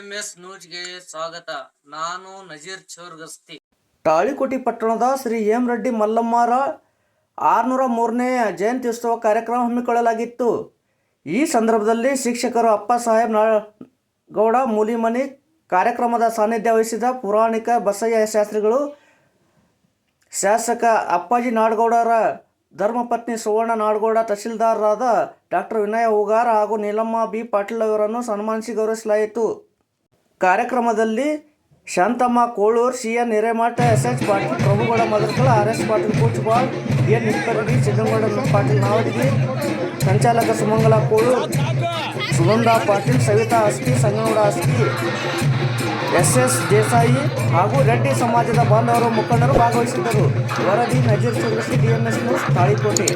DMS ನ್ಯೂಸ್ಗೆ ಸ್ವಾಗತ. ನಾನು ನಜೀರ್ ಚೌರ್ಗಸ್ತಿ. ತಾಳಿಕೋಟಿ ಪಟ್ಟಣದ ಶ್ರೀ ಎಂ ರೆಡ್ಡಿ ಮಲ್ಲಮ್ಮರ ಆರುನೂರ ಮೂರನೇ ಜಯಂತಿ ಉತ್ಸವ ಕಾರ್ಯಕ್ರಮ ಹಮ್ಮಿಕೊಳ್ಳಲಾಗಿತ್ತು. ಈ ಸಂದರ್ಭದಲ್ಲಿ ಶಿಕ್ಷಕರು ಅಪ್ಪ ಸಾಹೇಬ್ ಗೌಡ ಮೂಲಿಮನಿ ಕಾರ್ಯಕ್ರಮದ ಸಾನ್ನಿಧ್ಯ ವಹಿಸಿದ ಪುರಾಣಿಕ ಬಸಯ್ಯ ಶಾಸ್ತ್ರಿಗಳು, ಶಾಸಕ ಅಪ್ಪಾಜಿ ನಾಡಗೌಡರ ಧರ್ಮಪತ್ನಿ ಸುವರ್ಣ ನಾಡಗೌಡ, ತಹಶೀಲ್ದಾರರಾದ ಡಾಕ್ಟರ್ ವಿನಯ ಹೂಗಾರ ಹಾಗೂ ನೀಲಮ್ಮ ಬಿ ಪಾಟೀಲ್ ಅವರನ್ನು ಸನ್ಮಾನಿಸಿ ಗೌರವಿಸಲಾಯಿತು. ಕಾರ್ಯಕ್ರಮದಲ್ಲಿ Shantamma Kolur C N Hiremath S H Patil, Prabhugouda Madarkal R S Patil Kuchubal N Nikkaradi Siddagouda Patil, Navadgi, ಸಂಚಾಲಕ ಸುಮಂಗಲ ಕೋಳೂರ್, ಸುಗಂಧ ಪಾಟೀಲ್, ಸವಿತಾ ಅಸ್ತಿ ಸಂಗೌಡ ಅಸ್ಕಿ ಎಸ್ ಎಸ್ ದೇಸಾಯಿ ಹಾಗೂ ರೆಡ್ಡಿ ಸಮಾಜದ ಬಾಂಧವರು, ಮುಖಂಡರು ಭಾಗವಹಿಸಿದ್ದರು. ವರದಿ ನಜೀರ್ ಚೌರಸಿ ಡಿಎಂಎಸ್ ನ್ಯೂಸ್, ತಾಳಿಕೋಟೆ.